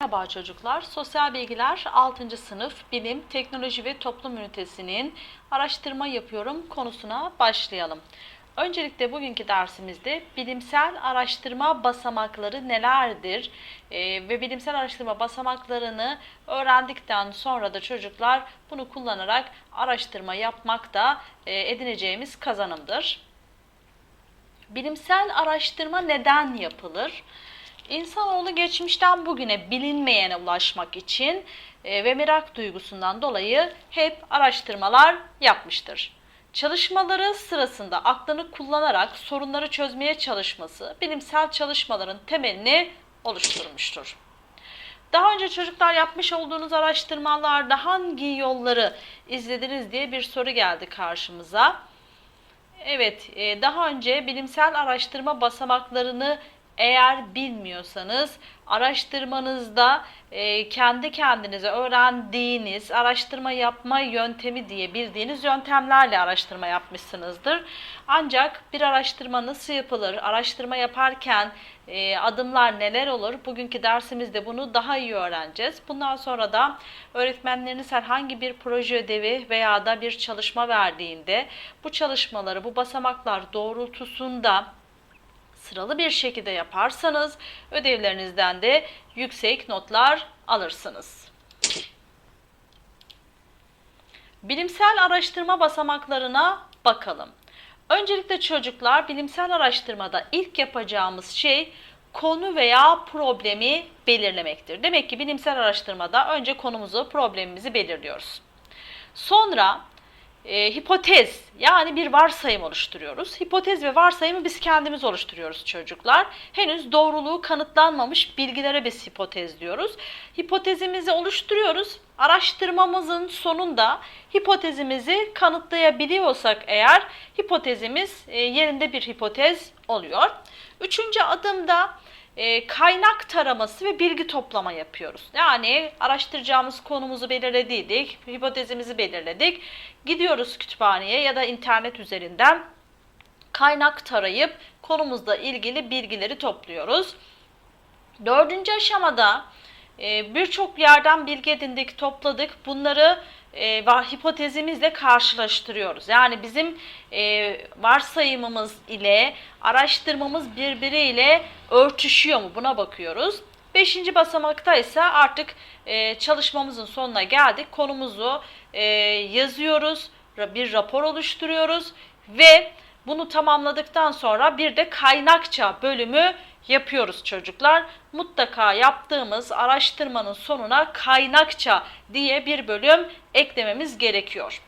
Merhaba çocuklar. Sosyal Bilgiler 6. sınıf Bilim, Teknoloji ve Toplum Ünitesi'nin araştırma yapıyorum konusuna başlayalım. Öncelikle bugünkü dersimizde bilimsel araştırma basamakları nelerdir Ee, ve bilimsel araştırma basamaklarını öğrendikten sonra da çocuklar bunu kullanarak araştırma yapmak da e, edineceğimiz kazanımdır. Bilimsel araştırma neden yapılır? İnsanoğlu geçmişten bugüne bilinmeyene ulaşmak için e, ve merak duygusundan dolayı hep araştırmalar yapmıştır. Çalışmaları sırasında aklını kullanarak sorunları çözmeye çalışması bilimsel çalışmaların temelini oluşturmuştur. Daha önce çocuklar yapmış olduğunuz araştırmalarda hangi yolları izlediniz diye bir soru geldi karşımıza. Evet, e, daha önce bilimsel araştırma basamaklarını eğer bilmiyorsanız araştırmanızda e, kendi kendinize öğrendiğiniz araştırma yapma yöntemi diye bildiğiniz yöntemlerle araştırma yapmışsınızdır. Ancak bir araştırma nasıl yapılır, araştırma yaparken e, adımlar neler olur? Bugünkü dersimizde bunu daha iyi öğreneceğiz. Bundan sonra da öğretmenleriniz herhangi bir proje ödevi veya da bir çalışma verdiğinde bu çalışmaları, bu basamaklar doğrultusunda sıralı bir şekilde yaparsanız ödevlerinizden de yüksek notlar alırsınız. Bilimsel araştırma basamaklarına bakalım. Öncelikle çocuklar bilimsel araştırmada ilk yapacağımız şey konu veya problemi belirlemektir. Demek ki bilimsel araştırmada önce konumuzu, problemimizi belirliyoruz. Sonra e, hipotez yani bir varsayım oluşturuyoruz. Hipotez ve varsayımı biz kendimiz oluşturuyoruz çocuklar. Henüz doğruluğu kanıtlanmamış bilgilere biz hipotez diyoruz. Hipotezimizi oluşturuyoruz. Araştırmamızın sonunda hipotezimizi kanıtlayabiliyorsak eğer hipotezimiz e, yerinde bir hipotez oluyor. Üçüncü adımda e, kaynak taraması ve bilgi toplama yapıyoruz. Yani araştıracağımız konumuzu belirlediydik, hipotezimizi belirledik. Gidiyoruz kütüphaneye ya da internet üzerinden kaynak tarayıp konumuzla ilgili bilgileri topluyoruz. Dördüncü aşamada e, birçok yerden bilgi edindik, topladık. Bunları e, hipotezimizle karşılaştırıyoruz. Yani bizim e, varsayımımız ile araştırmamız birbiriyle örtüşüyor mu buna bakıyoruz. Beşinci basamakta ise artık e, çalışmamızın sonuna geldik. Konumuzu e, yazıyoruz, bir rapor oluşturuyoruz ve bunu tamamladıktan sonra bir de kaynakça bölümü yapıyoruz çocuklar. Mutlaka yaptığımız araştırmanın sonuna kaynakça diye bir bölüm eklememiz gerekiyor.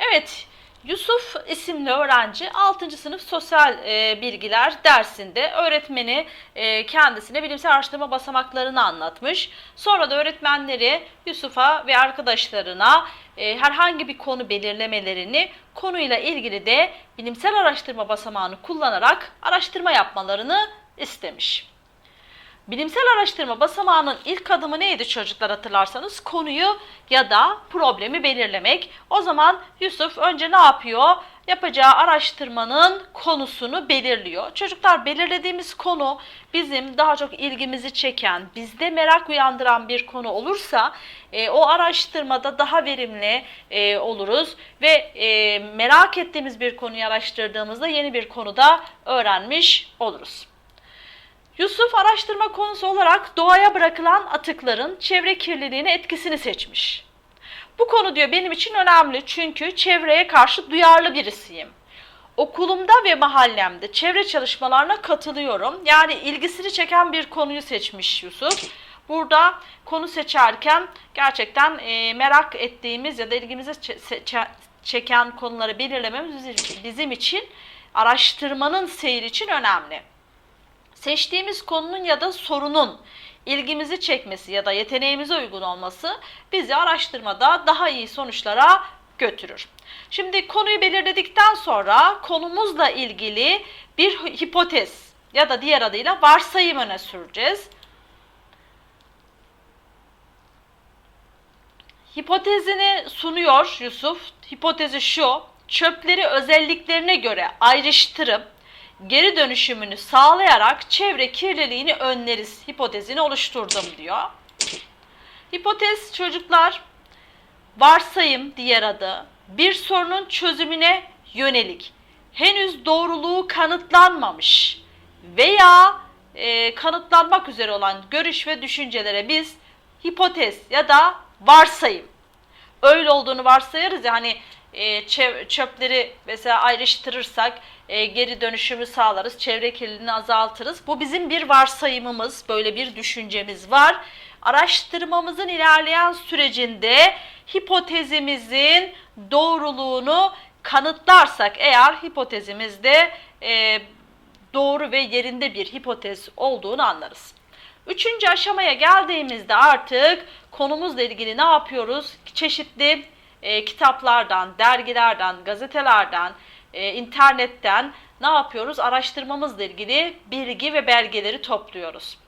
Evet, Yusuf isimli öğrenci 6. sınıf sosyal e, bilgiler dersinde öğretmeni e, kendisine bilimsel araştırma basamaklarını anlatmış. Sonra da öğretmenleri Yusuf'a ve arkadaşlarına e, herhangi bir konu belirlemelerini, konuyla ilgili de bilimsel araştırma basamağını kullanarak araştırma yapmalarını istemiş. Bilimsel araştırma basamağının ilk adımı neydi çocuklar hatırlarsanız? Konuyu ya da problemi belirlemek. O zaman Yusuf önce ne yapıyor? Yapacağı araştırmanın konusunu belirliyor. Çocuklar belirlediğimiz konu bizim daha çok ilgimizi çeken, bizde merak uyandıran bir konu olursa e, o araştırmada daha verimli e, oluruz ve e, merak ettiğimiz bir konuyu araştırdığımızda yeni bir konuda öğrenmiş oluruz. Yusuf araştırma konusu olarak doğaya bırakılan atıkların çevre kirliliğine etkisini seçmiş. Bu konu diyor benim için önemli çünkü çevreye karşı duyarlı birisiyim. Okulumda ve mahallemde çevre çalışmalarına katılıyorum. Yani ilgisini çeken bir konuyu seçmiş Yusuf. Burada konu seçerken gerçekten e, merak ettiğimiz ya da ilgimizi çeken konuları belirlememiz bizim için araştırmanın seyri için önemli. Seçtiğimiz konunun ya da sorunun ilgimizi çekmesi ya da yeteneğimize uygun olması bizi araştırmada daha iyi sonuçlara götürür. Şimdi konuyu belirledikten sonra konumuzla ilgili bir hipotez ya da diğer adıyla varsayım öne süreceğiz. Hipotezini sunuyor Yusuf. Hipotezi şu. Çöpleri özelliklerine göre ayrıştırıp geri dönüşümünü sağlayarak çevre kirliliğini önleriz hipotezini oluşturdum diyor. Hipotez çocuklar varsayım diğer adı bir sorunun çözümüne yönelik henüz doğruluğu kanıtlanmamış veya e, kanıtlanmak üzere olan görüş ve düşüncelere biz hipotez ya da varsayım öyle olduğunu varsayarız ya hani e, çöpleri mesela ayrıştırırsak e, geri dönüşümü sağlarız, çevre kirliliğini azaltırız. Bu bizim bir varsayımımız, böyle bir düşüncemiz var. Araştırmamızın ilerleyen sürecinde hipotezimizin doğruluğunu kanıtlarsak eğer hipotezimizde e, doğru ve yerinde bir hipotez olduğunu anlarız. Üçüncü aşamaya geldiğimizde artık konumuzla ilgili ne yapıyoruz? Çeşitli e, kitaplardan, dergilerden, gazetelerden, e, internetten ne yapıyoruz? Araştırmamızla ilgili bilgi ve belgeleri topluyoruz.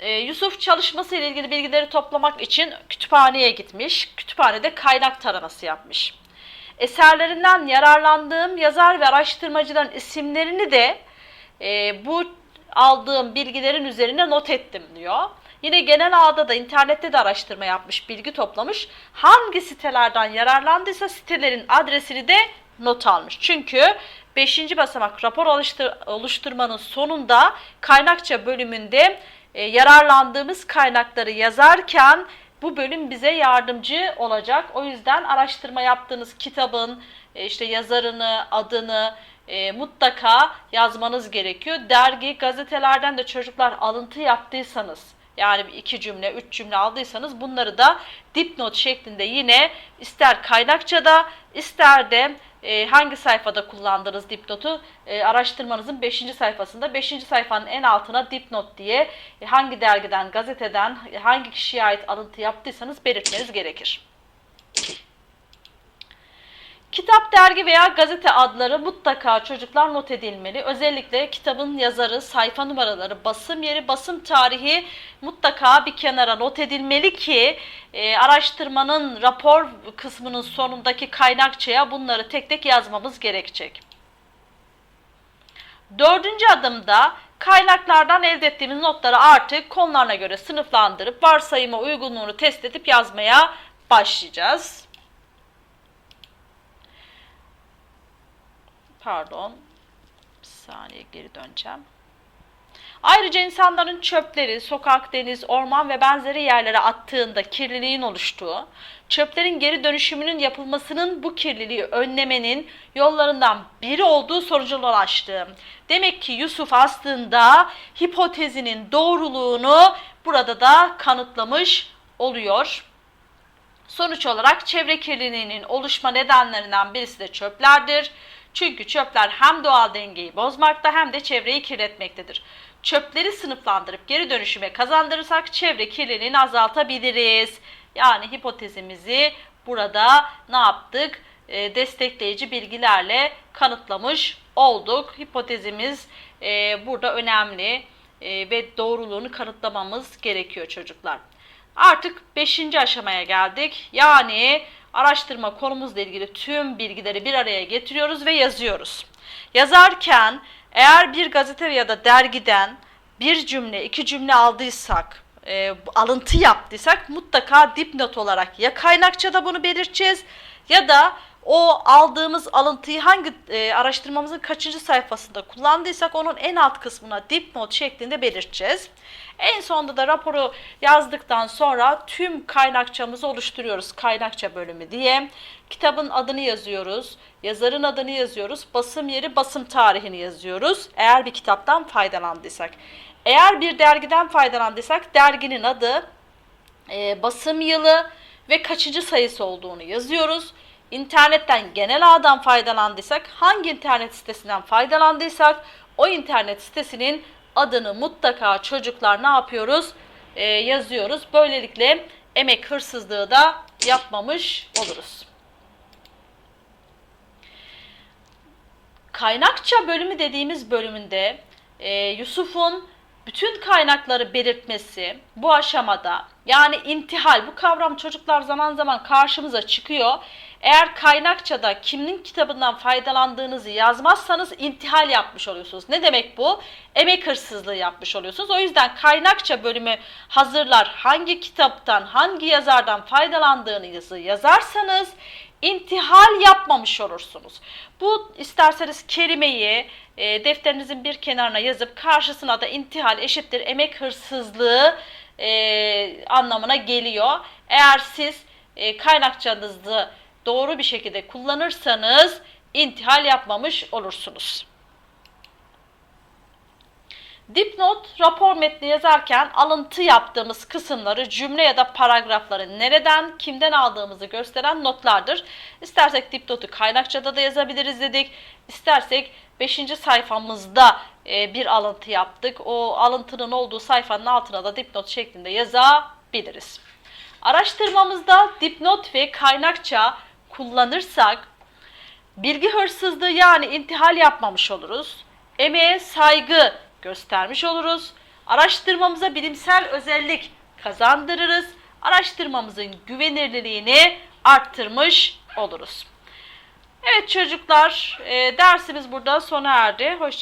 E, Yusuf çalışması ile ilgili bilgileri toplamak için kütüphaneye gitmiş. Kütüphanede kaynak taraması yapmış. Eserlerinden yararlandığım yazar ve araştırmacıların isimlerini de e, bu aldığım bilgilerin üzerine not ettim diyor. Yine genel ağda da internette de araştırma yapmış, bilgi toplamış. Hangi sitelerden yararlandıysa sitelerin adresini de not almış. Çünkü 5. basamak rapor oluştur oluşturmanın sonunda kaynakça bölümünde e, yararlandığımız kaynakları yazarken bu bölüm bize yardımcı olacak. O yüzden araştırma yaptığınız kitabın e, işte yazarını, adını e, mutlaka yazmanız gerekiyor. Dergi, gazetelerden de çocuklar alıntı yaptıysanız yani iki cümle, üç cümle aldıysanız bunları da dipnot şeklinde yine ister kaynakçada ister de e, hangi sayfada kullandığınız dipnotu e, araştırmanızın 5. sayfasında 5. sayfanın en altına dipnot diye e, hangi dergiden, gazeteden, e, hangi kişiye ait alıntı yaptıysanız belirtmeniz gerekir. Kitap, dergi veya gazete adları mutlaka çocuklar not edilmeli. Özellikle kitabın yazarı, sayfa numaraları, basım yeri, basım tarihi mutlaka bir kenara not edilmeli ki e, araştırmanın rapor kısmının sonundaki kaynakçaya bunları tek tek yazmamız gerekecek. Dördüncü adımda kaynaklardan elde ettiğimiz notları artık konularına göre sınıflandırıp varsayıma uygunluğunu test edip yazmaya başlayacağız. Pardon. Bir saniye geri döneceğim. Ayrıca insanların çöpleri, sokak, deniz, orman ve benzeri yerlere attığında kirliliğin oluştuğu, çöplerin geri dönüşümünün yapılmasının bu kirliliği önlemenin yollarından biri olduğu sonucuna ulaştı. Demek ki Yusuf aslında hipotezinin doğruluğunu burada da kanıtlamış oluyor. Sonuç olarak çevre kirliliğinin oluşma nedenlerinden birisi de çöplerdir. Çünkü çöpler hem doğal dengeyi bozmakta hem de çevreyi kirletmektedir. Çöpleri sınıflandırıp geri dönüşüme kazandırırsak çevre kirliliğini azaltabiliriz. Yani hipotezimizi burada ne yaptık? E, destekleyici bilgilerle kanıtlamış olduk. Hipotezimiz e, burada önemli e, ve doğruluğunu kanıtlamamız gerekiyor çocuklar. Artık 5. aşamaya geldik. Yani araştırma konumuzla ilgili tüm bilgileri bir araya getiriyoruz ve yazıyoruz. Yazarken eğer bir gazete ya da dergiden bir cümle, iki cümle aldıysak, e, alıntı yaptıysak mutlaka dipnot olarak ya kaynakçada bunu belirteceğiz ya da o aldığımız alıntıyı hangi e, araştırmamızın kaçıncı sayfasında kullandıysak onun en alt kısmına dipnot şeklinde belirteceğiz. En sonunda da raporu yazdıktan sonra tüm kaynakçamızı oluşturuyoruz. Kaynakça bölümü diye. Kitabın adını yazıyoruz. Yazarın adını yazıyoruz. Basım yeri, basım tarihini yazıyoruz. Eğer bir kitaptan faydalandıysak. Eğer bir dergiden faydalandıysak derginin adı, e, basım yılı ve kaçıncı sayısı olduğunu yazıyoruz. İnternetten genel ağdan faydalandıysak, hangi internet sitesinden faydalandıysak o internet sitesinin adını mutlaka çocuklar ne yapıyoruz? Ee, yazıyoruz. Böylelikle emek hırsızlığı da yapmamış oluruz. Kaynakça bölümü dediğimiz bölümünde e, Yusuf'un bütün kaynakları belirtmesi bu aşamada yani intihal bu kavram çocuklar zaman zaman karşımıza çıkıyor. Eğer kaynakçada kimin kitabından faydalandığınızı yazmazsanız intihal yapmış oluyorsunuz. Ne demek bu? Emek hırsızlığı yapmış oluyorsunuz. O yüzden kaynakça bölümü hazırlar. Hangi kitaptan, hangi yazardan faydalandığınızı yazarsanız intihal yapmamış olursunuz. Bu isterseniz kelimeyi e, defterinizin bir kenarına yazıp karşısına da intihal eşittir emek hırsızlığı e, anlamına geliyor. Eğer siz e, kaynakçanızı doğru bir şekilde kullanırsanız intihal yapmamış olursunuz. Dipnot rapor metni yazarken alıntı yaptığımız kısımları cümle ya da paragrafları nereden, kimden aldığımızı gösteren notlardır. İstersek dipnotu kaynakçada da yazabiliriz dedik. İstersek 5. sayfamızda e, bir alıntı yaptık. O alıntının olduğu sayfanın altına da dipnot şeklinde yazabiliriz. Araştırmamızda dipnot ve kaynakça kullanırsak bilgi hırsızlığı yani intihal yapmamış oluruz. Emeğe saygı göstermiş oluruz. Araştırmamıza bilimsel özellik kazandırırız. Araştırmamızın güvenilirliğini arttırmış oluruz. Evet çocuklar, e, dersimiz burada sona erdi. Hoşça